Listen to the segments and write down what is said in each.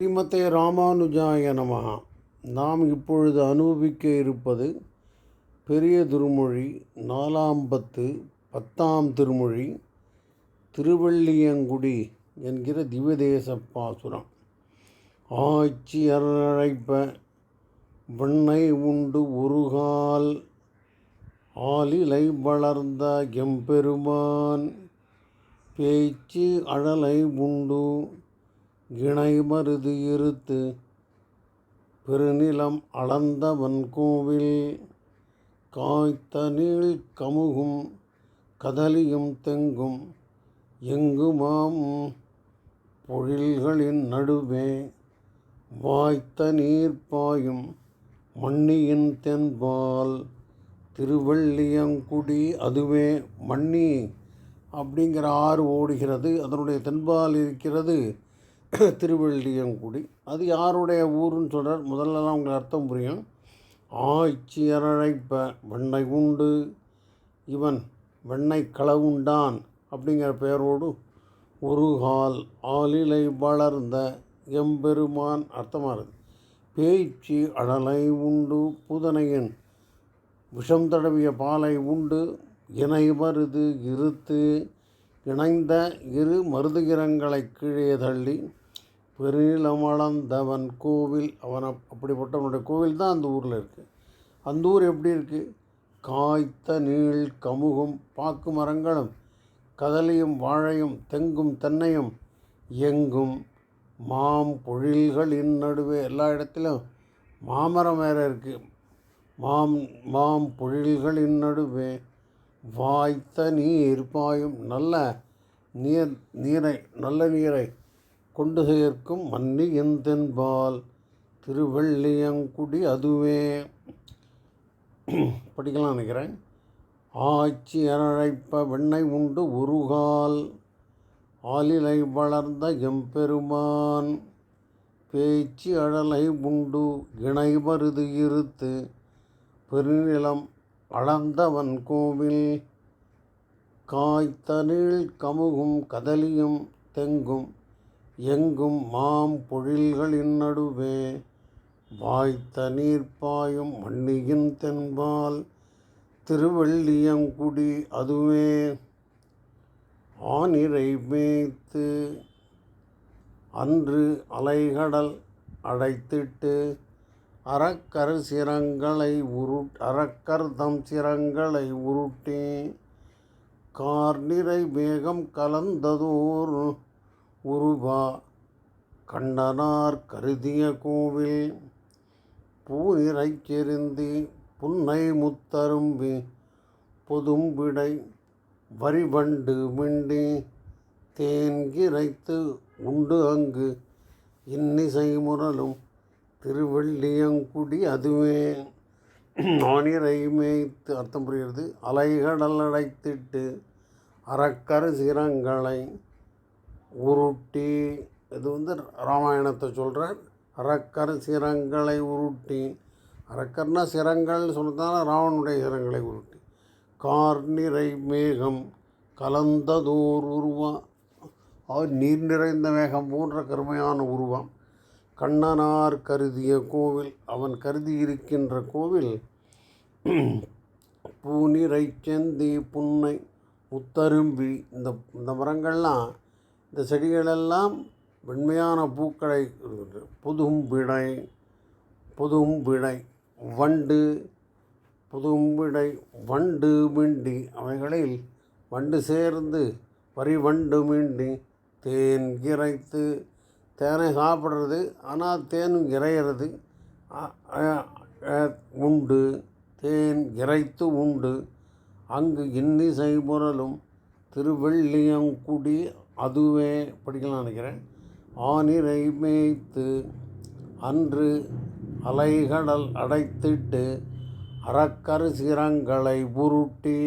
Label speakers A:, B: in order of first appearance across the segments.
A: ஸ்ரீமதே ராமானுஜாய நமகா நாம் இப்பொழுது அனுபவிக்க இருப்பது பெரிய திருமொழி நாலாம் பத்து பத்தாம் திருமொழி திருவள்ளியங்குடி என்கிற திவ்யதேச பாசுரம். ஆட்சி அழைப்ப வெண்ணை உண்டு உருகால் ஆலிலை வளர்ந்த எம்பெருமான் பேச்சு அழலை உண்டு இணை மருது இருத்து பெருநிலம் அளந்தவன் கோவில். காய்த்த நீள் கமுகும் கதலியும் தெங்கும் எங்குமாம் பொழில்களின் நடுவே. வாய்த்த நீர் பாயும் மண்ணியின் தென்பால் திருவள்ளியங்குடி அதுவே. மண்ணி அப்படிங்கிற ஆறு ஓடுகிறது. அதனுடைய தென்பால் இருக்கிறது. திருவள்ளியங்குடி. அது யாருடைய ஊருன்னு சொல்கிறார் முதல்லலாம் உங்களுக்கு அர்த்தம் புரியும். ஆய்ச்சி அரழைப்ப வெண்ணை உண்டு. இவன் வெண்ணை களவுண்டான் அப்படிங்கிற பெயரோடு ஒரு கால் ஆளிலை வளர்ந்த எம்பெருமான் அர்த்தமாக இருக்குது பேய்ச்சி அழலை உண்டு. புதனையின் விஷம் தடவிய பாலை உண்டு. இணை மருது இருத்து இணைந்த இரு மருதுகிரங்களை கீழே தள்ளி பெருளமளந்தவன் கோவில் அவன் அப்படிப்பட்டவனுடைய கோவில் தான் அந்த ஊரில் இருக்குது அந்த ஊர் எப்படி இருக்குது காய்த்த நீள் கமுகும் பாக்கு மரங்களும் கதலியும் வாழையும் தெங்கும் தென்னையும் எங்கும் மாம் பொழில்களின் நடுவே எல்லா இடத்திலும் மாமரம் வேறு இருக்குது மாம் மாம் பொழில்களின் நடுவே வாய்த்த நீர் பாயும் நல்ல நீர் நீரை நல்ல நீரை கொண்டு சேர்க்கும் மன்னி எந்தென்பால்? திருவள்ளியங்குடி அதுவே. படிக்கலாம் நினைக்கிறேன். ஆட்சி அரழைப்ப வெண்ணெய் உண்டு உருகால் ஆலிலை வளர்ந்த எம்பெருமான். பேச்சு அழலை உண்டு இணை மருது இருத்து. பெருநிலம் அளந்தவன் கோவில். காய்த்தனில் கமுகும் கதலியும் தெங்கும். எங்கும் மாம் பொழில்களின் நடுவே வாய்த்த நீர் பாயும் மண்ணியின் தென்பால் திருவள்ளியங்குடி அதுவே ஆனிரை மேய்த்து அன்று அலைகடல் அடைத்திட்டு அறக்கர் சிரங்களை உரு அறக்கர் தம் சிரங்களை உருட்டி கார்நிறை வேகம் மேகம் கலந்ததோர் உருவா கண்டனார் கருதிய கோவில். பூநிறை புன்னை முத்தரும்பி பொதும்பிடை வரிவண்டு மிண்டி தேன்கிரைத்து உண்டு அங்கு இன்னிசை முரலும் திருவள்ளியங்குடி அதுவே. ஆனிரை மேய்த்து அர்த்தம் புரிகிறது. அலைகடல் அடைத்திட்டு அறக்கர் சிரங்களை உருட்டி இது வந்து ராமாயணத்தை சொல்கிறேன் அரக்கர் சிரங்களை உருட்டி அரக்கர்னா சிரங்கள் சொன்னதால ராவனுடைய சிரங்களை உருட்டி. கார் நிறை மேகம் கலந்ததோர் உருவம். அவர் நீர் நிறைந்த மேகம் போன்ற கருமையான உருவம். கண்ணனார் கருதிய கோவில் அவன் கருதி இருக்கின்ற கோவில் பூநிறை செந்தி புன்னை முத்தரும்பி இந்த இந்த மரங்கள்லாம் இந்த செடிகளெல்லாம் வெண்மையான பூக்களை புதும் விடை புதும் விடை வண்டு புதும்பிடை வண்டு மிண்டி அவைகளில் வண்டு சேர்ந்து வரி வண்டு மிண்டி தேன் இறைத்து தேனை சாப்பிட்றது ஆனால் தேனும் இறையிறது. உண்டு தேன் இறைத்து உண்டு. அங்கு இன்னிசை முரலும் திருவள்ளியங்குடி அதுவே படிக்கலாம்னு நினைக்கிறேன். ஆனிரை மேய்த்து அன்று அலைகடல் அடைத்திட்டு அறக்கரு சிரங்களை உருட்டி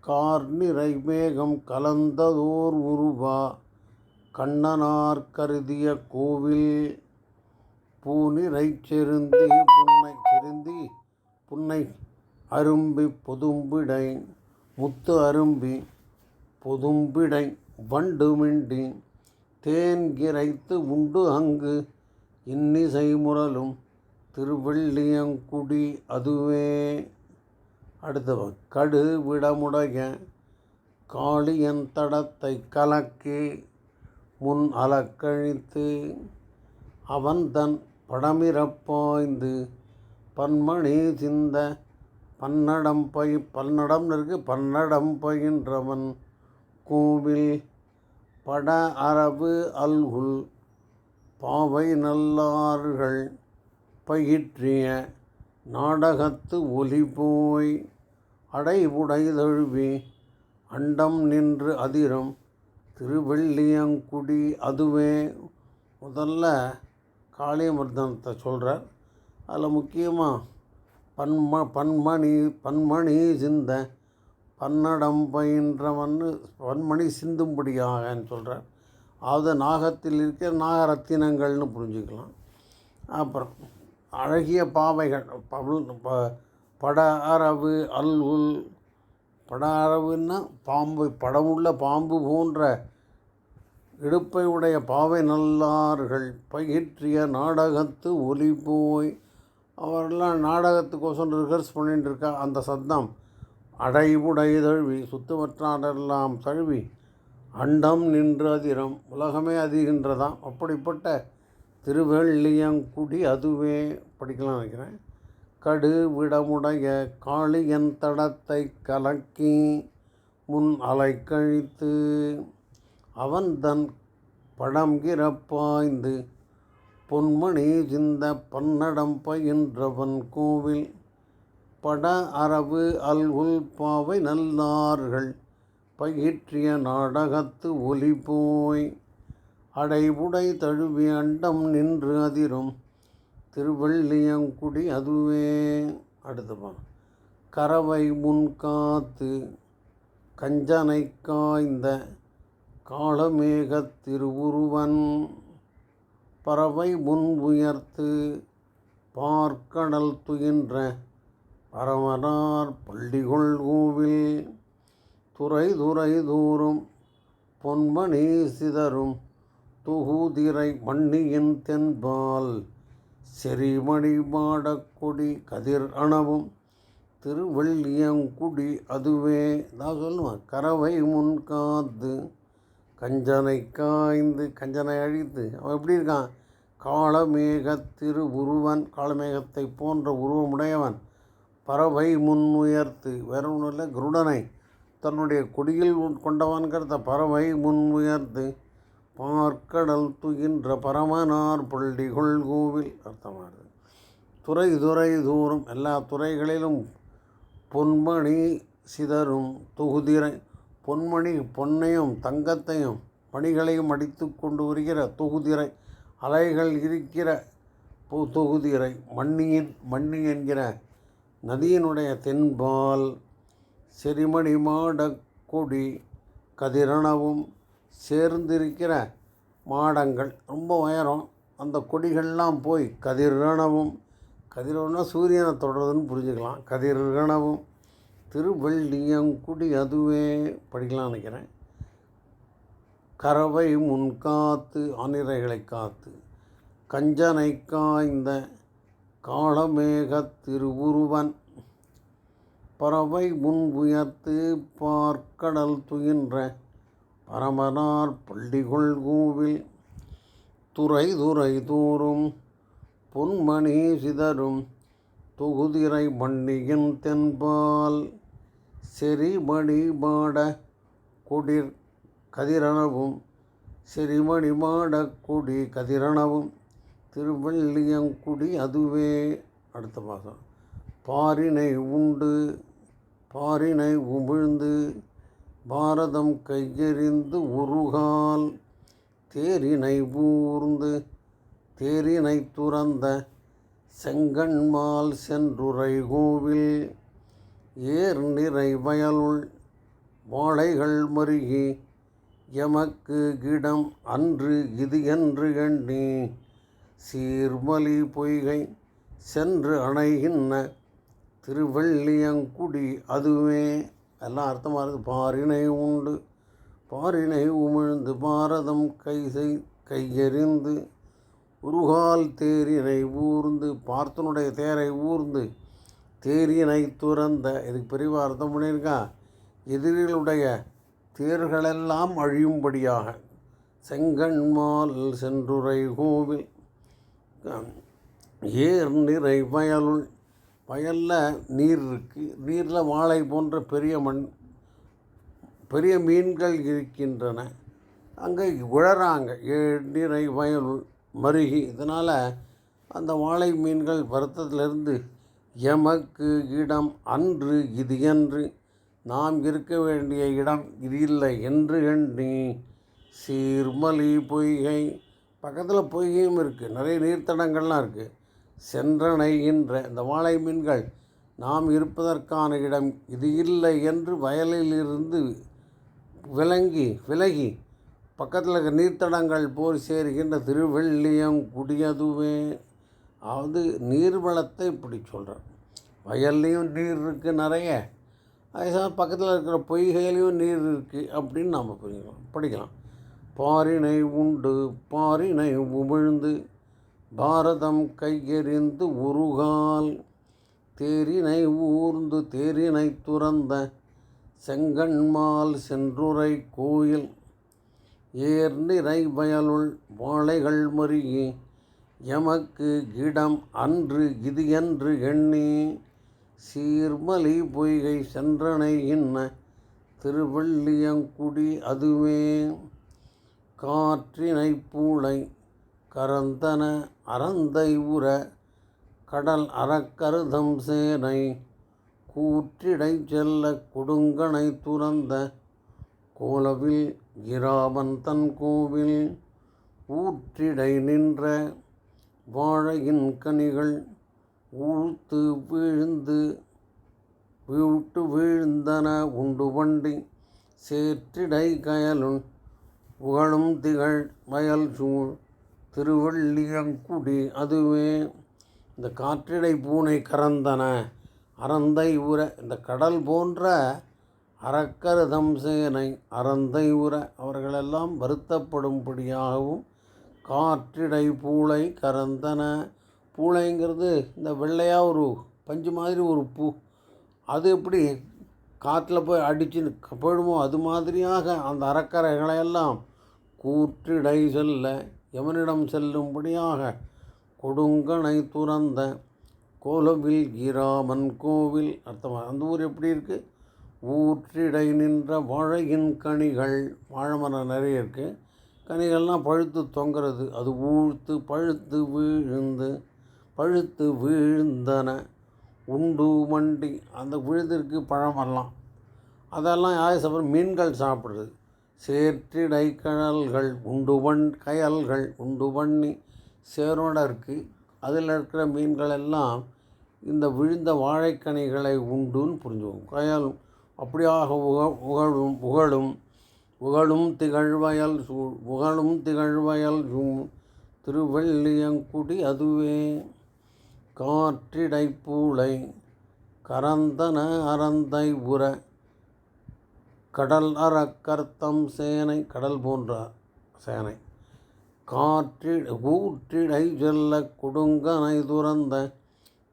A: கார் நிறை மேகம் கலந்ததோர் உருவா கண்ணனார் கருதிய கோவில் பூநிறை செருந்தி புன்னை செருந்தி புன்னை அரும்பி பொதும்பிடை முத்து அரும்பி பொதும்பிடை. வண்டுமிண்டி தேன் உண்டு அங்கு. இன்னிசை முரலும் திருவள்ளியங்குடி அதுவே. அடுத்தவன் கடு விடமுடைய காளியன் தடத்தை கலக்கி. முன் அலக்கழித்து அவன் தன் படமிறப்பாய்ந்து பன்மணி சிந்த பன்னடம் பய பன்னடம்னு இருக்கு பன்னடம் பயின்றவன். கோவில் பட அரபு அல்குல் பாவை நல்லார்கள் பயிற்றிய நாடகத்து ஒலி போய் அடைபுடைதழுவி அண்டம் நின்று அதிரும் திருவெள்ளியங்குடி அதுவே முதல்ல காளியமர்தனத்தை சொல்கிறார் அதில் முக்கியமாக பன்ம பன்மணி பன்மணி சிந்த பன்னடம் பயின்றவன் பன்மணி சிந்தும்படியாகன்னு சொல்கிறார் அதாவது நாகத்தில் இருக்கிற நாகரத்தினங்கள்னு புரிஞ்சுக்கலாம். அப்புறம் அழகிய பாவைகள் பவுல் ப- பட அரவு அல் உல் பட அரவுன்னா பாம்பு படமுள்ள பாம்பு போன்ற இடுப்பை உடைய பாவை நல்லார்கள் பயிற்றிய நாடகத்து ஒலி போய் அவரெல்லாம் நாடகத்துக்கோசம் ரிஹர்ஸ் பண்ணிட்டு இருக்கா அந்த சத்தம் அடைவுடை தழுவி தழுவி அண்டம் நின்று அதிரம் உலகமே அதிகின்றதாம் அப்படிப்பட்ட திருவெள்ளியங்குடி அதுவே படிக்கலாம் நினைக்கிறேன். கடு விடமுடைய காளியன் தடத்தை கலக்கி முன் அலை கழித்து அவன் தன் படம் கிரப்பாய்ந்து பொன்மணி சிந்த பன்னடம் பயின்றவன் கோவில் பட அரவு அல் உல்பாவை நல்லார்கள். பயிற்றிய நாடகத்து ஒலி போய். அடைவுடை தழுவி அண்டம் நின்று அதிரும். திருவள்ளியங்குடி அதுவே. அடுத்தப்பா கறவை முன் காத்து கஞ்சனை காய்ந்த காளமேகத் திருவுருவன். பறவை முன் உயர்த்து பார்க்கடல் துயின்ற பரவனார் பள்ளிகொள் கோவில் துறை துறை தூரும் பொன்மணி சிதறும் துகுதிரை மண்ணியின் தென்பால் செறிமணி பாடக்கொடி கதிர் அணவும் திருவள்ளியங்குடி அதுவே. நான் சொல்லுவேன் கறவை முன் காத்து கஞ்சனை காய்ந்து கஞ்சனை அழித்து. அவன் எப்படி இருக்கான்? காளமேக திரு உருவன் காளமேகத்தை போன்ற உருவமுடையவன். பறவை முன் உயர்த்து வேற ஒன்றும் இல்லை குருடனை தன்னுடைய கொடியில் கொண்டவன்கிறத பறவை முன் உயர்த்து பார்க்கடல் துகின்ற பரமனார் பள்ளிகொள் கோவில் அர்த்தமாகுது துறை துறை தூரம் எல்லா துறைகளிலும் பொன்மணி சிதறும் தொகுதிரை பொன்மணி பொன்னையும் தங்கத்தையும் பணிகளையும் அடித்து கொண்டு வருகிற தொகுதிரை அலைகள் இருக்கிற தொகுதிரை மண்ணியின் மண்ணி என்கிற நதியினுடைய தென்பால் செரிமணி மாடக் கொடி கதிரணவும் சேர்ந்திருக்கிற மாடங்கள். ரொம்ப உயரம். அந்த கொடிகள்லாம் போய் கதிரணவும் கதிரவனா சூரியனை தொடருதுன்னு புரிஞ்சுக்கலாம். கதிரணவும் திருவள்ளியங்குடி அதுவே படிக்கலாம் நினைக்கிறேன். கறவை முன் காத்து காத்து கஞ்சனை காய்ந்த காளமேகத் திருவுருவன் பறவை முன் உயர்த்து பார்க்கடல் துயின்ற பரமனார் பள்ளிகொள் கோவில் துறை துறை தூரும் பொன்மணி சிதறும் தொகுதிரை மண்ணியின் தென்பால் செறிமணி மாட கொடிர் கதிரணவும் செறிமணி மாட கொடி கதிரணவும் திருவள்ளியங்குடி அதுவே. அடுத்த மாதம் பாரினை உண்டு பாரினை உமிழ்ந்து பாரதம் கையெறிந்து உருகால் தேரினை ஊர்ந்து தேரினை துறந்த செங்கண்மால் சென்றுரை கோவில் ஏர் நிறை வயலுள் வாழைகள் மருகி எமக்கு கிடம் அன்று இது என்று எண்ணி சீர்மலி பொய்கை சென்று அணைகின்ற திருவள்ளியங்குடி அதுவே. எல்லாம் அர்த்தமாக இருக்குது. பாரினை உண்டு. பாரினை உமிழ்ந்து பாரதம் கை செய் கையெறிந்து உருகால் தேரினை ஊர்ந்து பார்த்தனுடைய தேரை ஊர்ந்து தேரினை துறந்த. இதுக்கு பெரிய அர்த்தம் பண்ணியிருக்கான் எதிரிகளுடைய தேர்களெல்லாம் அழியும்படியாக. செங்கண்மால் சென்றுரை கோவில். ஏர் நிறை வயலுள் வயலில் நீர் இருக்குது நீரில் வாழை போன்ற பெரிய மண் பெரிய மீன்கள் இருக்கின்றன. அங்கே உழறாங்க. நீரை வயல் மருகி. இதனால் அந்த வாழை மீன்கள் வருத்தத்திலிருந்து எமக்கு இடம் அன்று இது என்று. நாம் இருக்க வேண்டிய இடம் இது இல்லை என்று எண்ணி சீர்மலி பொய்கை. பக்கத்தில் பொய்கையும் இருக்குது நிறைய நீர்த்தடங்கள்லாம் இருக்குது சென்றணைகின்ற இந்த வாழை மீன்கள் நாம் இருப்பதற்கான இடம் இது இல்லை என்று வயலிலிருந்து விளங்கி விலகி பக்கத்தில் இருக்கிற நீர்த்தடங்கள் போய் சேருகின்ற திருவெள்ளியங்குடியதுவே அதாவது நீர்வளத்தை இப்படி சொல்கிறேன் வயல்லையும் நீர் இருக்குது நிறைய. அதே பக்கத்தில் இருக்கிற பொய்கையிலையும் நீர் இருக்குது அப்படின்னு நாம் புரிஞ்சுக்கலாம் படிக்கலாம். பாரினை உண்டு பாரினை உமிழ்ந்து பாரதம் கையெறிந்து உருகால் தேரினை ஊர்ந்து தேரினை துறந்த செங்கண்மால் சென்றுரை கோயில் ஏர் நிறை வயலுள் வாழைகள் மருகி எமக்கு இடம் அன்று இது என்று எண்ணி சீர்மலி பொய்கை சென்றனை இன்ன திருவள்ளியங்குடி அதுவே காற்றினை பூளை கரந்தன அறந்தை உற கடல் அறக்கருதம் சேனை கூற்றிடை செல்ல கொடுங்கனை துறந்த கோலவில் இராமன் தன் கோவில் ஊற்றிடை நின்ற வாழையின் கனிகள் ஊழ்த்து வீழ்ந்து வீட்டு வீழ்ந்தன உண்டு வண்டி சேற்றிடை கயலுன் புகழும் திகழ் வயல் சூழ் திருவள்ளியங்குடி அதுவே. இந்த காற்றிடை பூனை கறந்தன அறந்தை உர இந்த கடல் போன்ற அறக்கருதம் சேனை அறந்தை உர அவர்களெல்லாம் வருத்தப்படும்படியாகவும் காற்றிடை பூளை கறந்தன. பூளைங்கிறது இந்த வெள்ளையாக ஒரு பஞ்சு மாதிரி ஒரு பூ. அது எப்படி காற்றில் போய் அடிச்சு போயிடுமோ? அது மாதிரியாக அந்த அறக்கரைகளையெல்லாம் கூற்றிடை சொல்ல யமனிடம் செல்லும்படியாக கொடுங்கனை துறந்த கோலவில் இராமன் கோவில். அர்த்தமாக அந்த ஊர் எப்படி இருக்குது ஊற்றிடை நின்ற வாழையின் கனிகள். வாழை மரம் நிறைய இருக்குது கனிகள்லாம் பழுத்து தொங்குறது. அது ஊழ்த்து பழுத்து வீழ்ந்து பழுத்து வீழ்ந்தன. உண்டு மண்டி. அந்த விழுதிற்கு பழமெல்லாம். அதெல்லாம் யார் சாப்பிட்ற மீன்கள் சாப்பிட்றது. சேற்றிடை கழல்கள் உண்டு பண் கயல்கள் உண்டு பண்ணி சேரோட அதில் இருக்கிற மீன்கள் எல்லாம் இந்த விழுந்த வாழைக்கனிகளை உண்டுன்னு புரிஞ்சுவோம் கயல் அப்படியாக உக உகழும் புகழும் புகழும் திகழ்வயல் சூழ் புகழும் திகழ்வயல் சூழ் திருவெள்ளியங்குடி அதுவே. காற்றிடைப்பூளை கரந்தன அறந்தை உர கடல் அறக்கர்த்தம் சேனை கடல் போன்ற சேனை. காற்றிட ஊற்றிடை செல்ல கொடுங்கனை துறந்த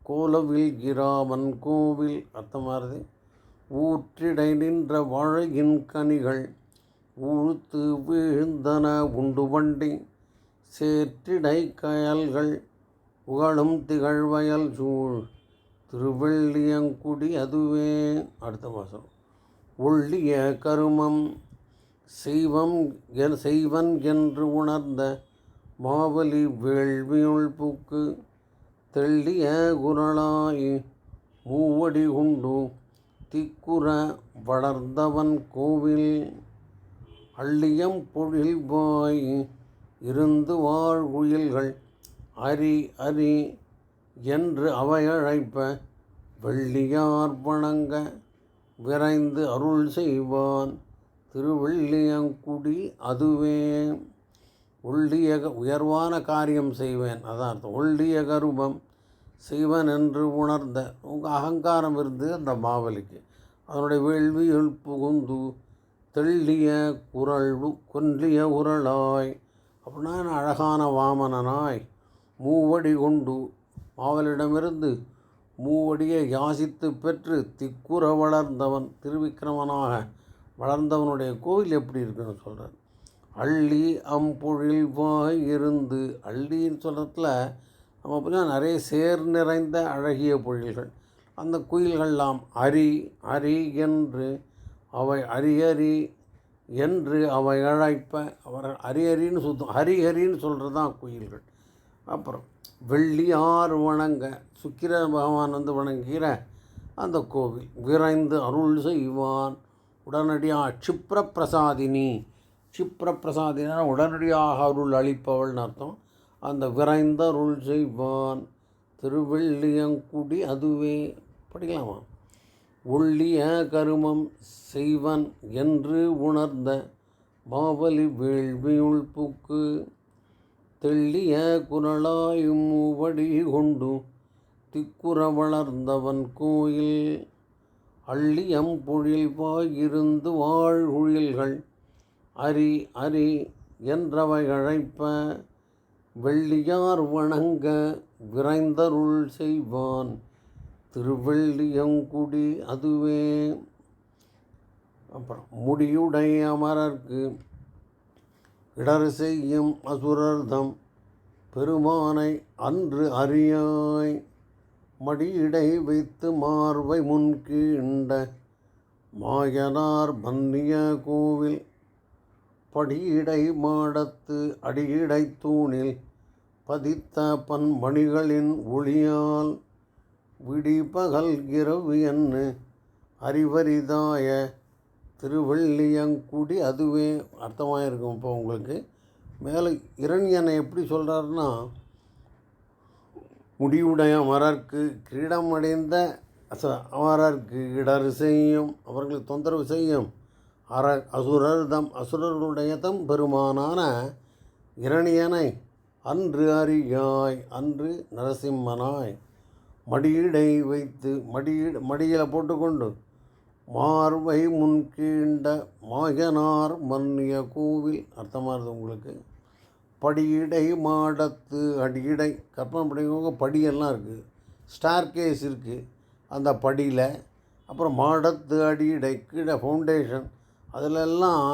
A: கோலவில் கிராமன் கோவில். அர்த்தமாறுது ஊற்றிடை நின்ற வாழையின் கனிகள் உழுத்து வீழ்ந்தன உண்டு வண்டி. சேற்றிடை கயல்கள் புகழும் திகழ்வயல் சூழ். திருவள்ளியங்குடி அதுவே. அடுத்த மாதம் ஒள்ளிய கருமம் செய்வம் செய்வன் என்று உணர்ந்த மாவலி வேள்வியுள் பூக்கு தெள்ளிய குரலாய் மூவடி உண்டு. திக்குற வளர்ந்தவன் கோவில் அள்ளியம் பொழில்வாய் இருந்து வாழ் குயில்கள் அரி அரி என்று அவையழைப்ப வெள்ளியார் வணங்க விரைந்து அருள் செய்வான். திருவள்ளியங்குடி அதுவே ஒள்ளிய உயர்வான காரியம் செய்வேன். அதான் அர்த்தம். ஒள்ளிய கருபம் செய்வன் என்று உணர்ந்த உங்கள் அகங்காரம் இருந்து அந்த மாவலிக்கு. அதனுடைய வேள்வியுள் புகுந்து தெள்ளிய குரல் கொன்றிய உரளாய் அப்படின்னா என்ன அழகான வாமனனாய் மூவடி கொண்டு மாவலிடமிருந்து மூவடியை யாசித்து பெற்று திக்குற வளர்ந்தவன் திருவிக்கிரமனாக வளர்ந்தவனுடைய கோவில் எப்படி இருக்குன்னு சொல்கிறார் அள்ளி அம்பொழில் வாய் இருந்து அள்ளின்னு சொல்கிறதுல நம்ம பார்த்தீங்கன்னா நிறைய சேர் நிறைந்த அழகிய பொழில்கள். அந்த குயில்கள்லாம் அரி அரி என்று அவை அரியரி என்று அவை அழைப்ப அவர் அரியரின்னு சுத்தம் ஹரிஹரின்னு சொல்கிறது தான் குயில்கள். அப்புறம் வெள்ளியார் வணங்க. சுக்கிர பகவான் வந்து வணங்குகிற அந்த கோவில். விரைந்து அருள் செய்வான். உடனடியாக க்ஷிப்ர பிரசாதினி க்ஷிப்ர பிரசாதினா உடனடியாக அருள் அளிப்பவள்னு அர்த்தம். அந்த விரைந்த அருள் செய்வான். திருவெள்ளியங்குடி அதுவே. படிக்கலாமா? ஒள்ளிய கருமம் செய்வன் என்று உணர்ந்த மாவலி வேள்வியுள் புக்கு. தெள்ளிய குரலாயும் மூவடி கொண்டு திக்குற வளர்ந்தவன் கோயில். அள்ளியம் பொழில் பாயிருந்து வாழ்குழில்கள் அரி அரி என்றவை அழைப்ப வெள்ளியார் வணங்க விரைந்தருள் செய்வான். திருவெள்ளியங்குடி அதுவே. அப்புறம் முடியுடை அமரர்க்கு இடர் செய்யும் அசுரர்தம் பெருமானை அன்று அறியாய். மடியிடை வைத்து மார்வை முன்கீண்ட மாயனார் மன்னிய கோவில் படியிடை மாடத்து அடியிடை தூணில் பதித்த பன்மணிகளின் ஒளியால் விடிபகல் இரவு என்று அறிவரிதாய திருவள்ளியங்குடி அதுவே அர்த்தமாக இருக்கும் இப்போ உங்களுக்கு. மேலே இரண்யனை எப்படி சொல்கிறாருன்னா முடிவுடைய அமரர்க்கு கிரீடம் அடைந்த அச அமரர்க்கு இடர் செய்யும் அவர்களை தொந்தரவு செய்யும் அற அசுரர் தம் அசுரர்களுடைய தம் பெருமானான இரணியனை அன்று அறியாய் அன்று நரசிம்மனாய் மடியீடை வைத்து மடியீடு மடியில் போட்டுக்கொண்டு மார்வை முன்கீண்ட மாயனார் மன்னிய கோவில். அர்த்தமாக இருந்தது உங்களுக்கு? படியிடை மாடத்து அடியிடை. கற்பனை பண்ணிக்கோங்க படியெல்லாம் இருக்குது ஸ்டார் கேஸ் இருக்குது அந்த படியில். அப்புறம் மாடத்து அடியிடை கீழே ஃபவுண்டேஷன் அதிலெல்லாம்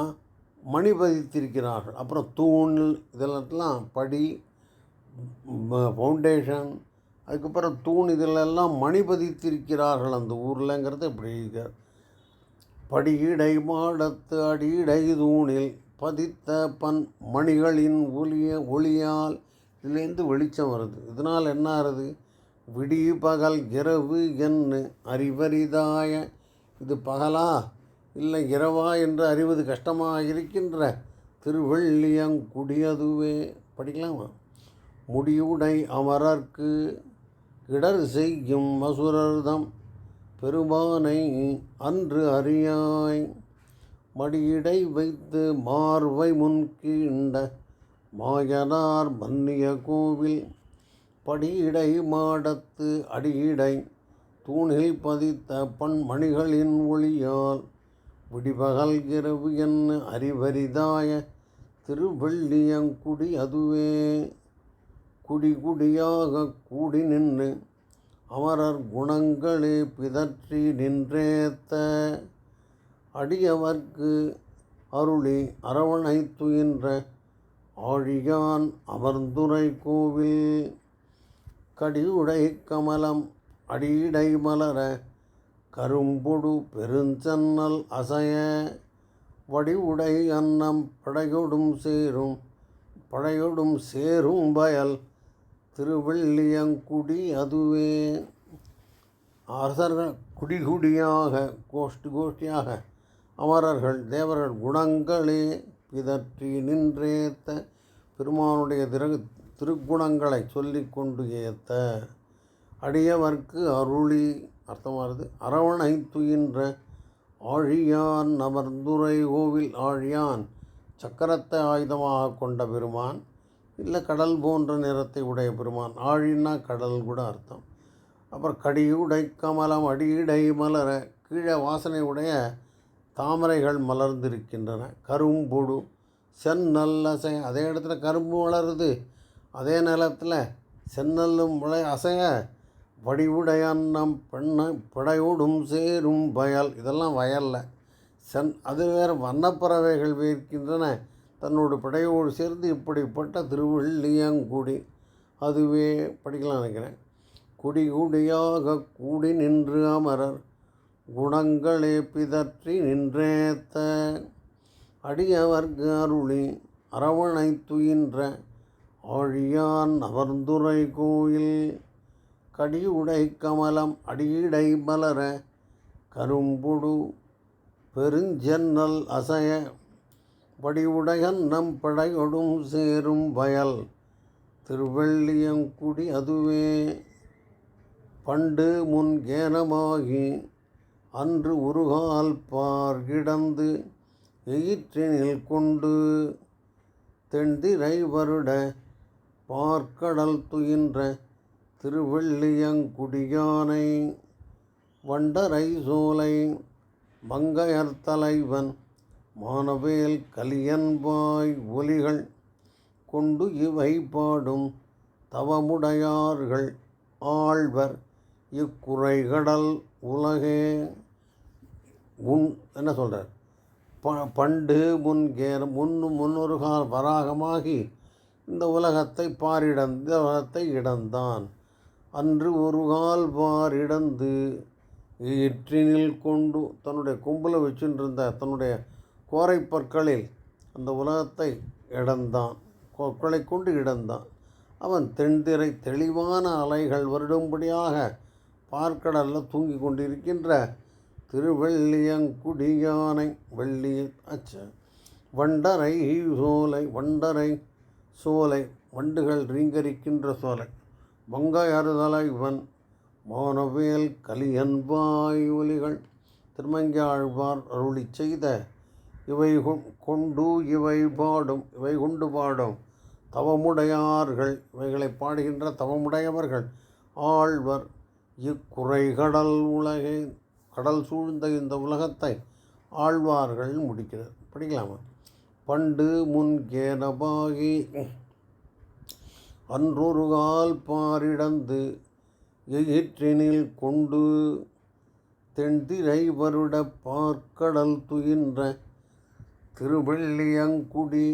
A: மணி பதித்திருக்கிறார்கள். அப்புறம் தூண் இதெல்லாம் படி ஃபவுண்டேஷன் அதுக்கப்புறம் தூண் இதிலெல்லாம் மணி பதித்திருக்கிறார்கள் அந்த ஊரில்ங்கிறது இப்படி இருக்கார் படியிடை மாடத்து அடியிடை தூணில் பதித்த பன் மணிகளின் ஒளிய ஒளியால் இதுலேருந்து வெளிச்சம் வருது. இதனால் என்ன ஆகுது விடி பகல் இரவு என்று அறிவரிதாய இது பகலா? இல்லை இரவா? என்று அறிவது கஷ்டமாக இருக்கின்ற திருவள்ளியங்குடியதுவே படிக்கலாமா. முடியுடை அமரர்க்கு இடர் செய்யும் மசுரர்தம் பெருமானை அன்று அறியாய். மடியிடை வைத்து மார்வை முன்கீண்ட மாயனார் மன்னிய கோவில். படியிடை மாடத்து அடியிடை தூணில் பதித்த பண்மணிகளின் ஒளியால் விடிபகல் இரவு என்ன அறிவரிதாய திருவள்ளியங்குடி அதுவே. குடி குடியாக கூடி நின்று அவரர் குணங்களே பிதற்றி நின்றேத்த. அடியவர்க்கு அருளி அரவணைத்துயின்ற ஆழியான் அமர்ந்துரை கோவில். கடியுடை கமலம் அடியடை மலர கரும்பொடு பெருஞ்சன்னல் அசைய. வடிவுடை அன்னம் படையொடும் சேரும் படையொடும் சேரும் பயல் திருவள்ளியங்குடி அதுவே. அரசர்கள் குடிகுடியாக கோஷ்டி கோஷ்டியாக அமரர்கள் தேவர்கள் குணங்களே பிதற்றி நின்றேத்த பெருமானுடைய திரு திருக்குணங்களை சொல்லிக்கொண்டு ஏத்த. அடியவர்க்கு அருளி அர்த்தமாகிறது அரவணை துயின்ற ஆழியான் அமர்ந்துரை கோவில் ஆழியான் சக்கரத்தை ஆயுதமாக கொண்ட பெருமான். இல்லை கடல் போன்ற நிறத்தை உடைய பெருமான். ஆழின்னா கடல் கூட அர்த்தம். அப்புறம் கடியுடை கமலம் அடியிடை மலர கீழே வாசனை உடைய தாமரைகள் மலர்ந்திருக்கின்றன. செந்நல் அசை அதே இடத்துல கரும்பு வளருது. அதே நிலத்தில் செந்நல்லும் விளை அசைய வடிவுடையன்னம் பெண்ணை படையோடும் சேரும் வயல். இதெல்லாம் வயலில். சென் அது வேறு வண்ணப்பறவைகள் வீர்க்கின்றன தன்னோட படையோடு சேர்ந்து இப்படிப்பட்ட திருவள்ளியங்குடி. அதுவே படிக்கலாம் நினைக்கிறேன். குடி குடியாக கூடி நின்று அமரர். குணங்களே பிதற்றி நின்றேத்த அடியவர்க்கு அருளி அரவணை துயின்ற ஆழியான் அமர்ந்துரை கோயில். கடியுடை கமலம் அடியடை மலர கரும்புடு பெருஞ்சென்னல் அசைய வடிவுடையன் நம் படையொடும் சேரும் வயல். திருவள்ளியங்குடி அதுவே பண்டு முன் கேனமாகி அன்று உருகால் பார் கிடந்து எயிற்றினில் கொண்டு தென்திரை வருட பார்க்கடல் துயின்ற திருவள்ளியங்குடியானை வண்டரை சோலை மங்கையர் தலைவன் மானவேல் கலியன்பாய் ஒலிகள் கொண்டு இவை பாடும் தவமுடையார்கள் ஆழ்வர் இக்குறைகடல் உலகே. உன் என்ன சொல்கிறார் ப பண்டு முன்கேற முன்னு முன்னொரு கால் வராகமாகி இந்த உலகத்தை பாரிடந்து உலகத்தை இடந்தான். அன்று ஒரு கால் பாரிடந்து ஈற்றினில் கொண்டு தன்னுடைய கும்பலை வச்சுருந்த தன்னுடைய கோரை பொற்களில் அந்த உலகத்தை இடந்தான் கொக்களை கொண்டு இடந்தான் அவன் தென்திரை தெளிவான அலைகள் வருடும்படியாக பார்க்கடலில் தூங்கி கொண்டிருக்கின்ற திருவெள்ளியங்குடியானை வெள்ளி அச்ச வண்டரை சோலை வண்டரை சோலை வண்டுகள் ரீங்கரிக்கின்ற சோலை மங்கையறுதலை இவன் மோனவேல் கலியன்பாய் ஒலிகள் திருமங்கியாழ்வார் அருளி செய்த இவை கொண்டு இவை பாடும் இவை கொண்டு பாடும். தவமுடையார்கள் இவைகளை பாடுகின்ற தவமுடையவர்கள். ஆழ்வர் இக்குறை கடல் உலகை கடல் சூழ்ந்த இந்த உலகத்தை ஆழ்வார்கள் முடிக்கிறது படிக்கலாமா? பண்டு முன் கேனபாகி அன்றொரு கால் பாரிடந்து எயிற்றினில் கொண்டு தென்திரை வருட பார்க்கடல் துயின்ற திருவெள்ளியங்குடி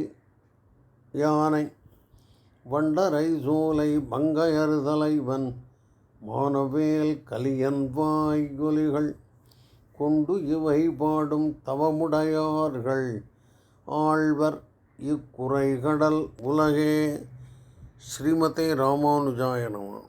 A: யானை வண்டரை சோலை மங்கையர் தலைவன் மானவேல் கலியன்வாய் கொண்டு இவை பாடும் தவமுடையார்கள். ஆழ்வர் இக்குறைகடல் உலகே ஸ்ரீமதே ராமானுஜாயனமா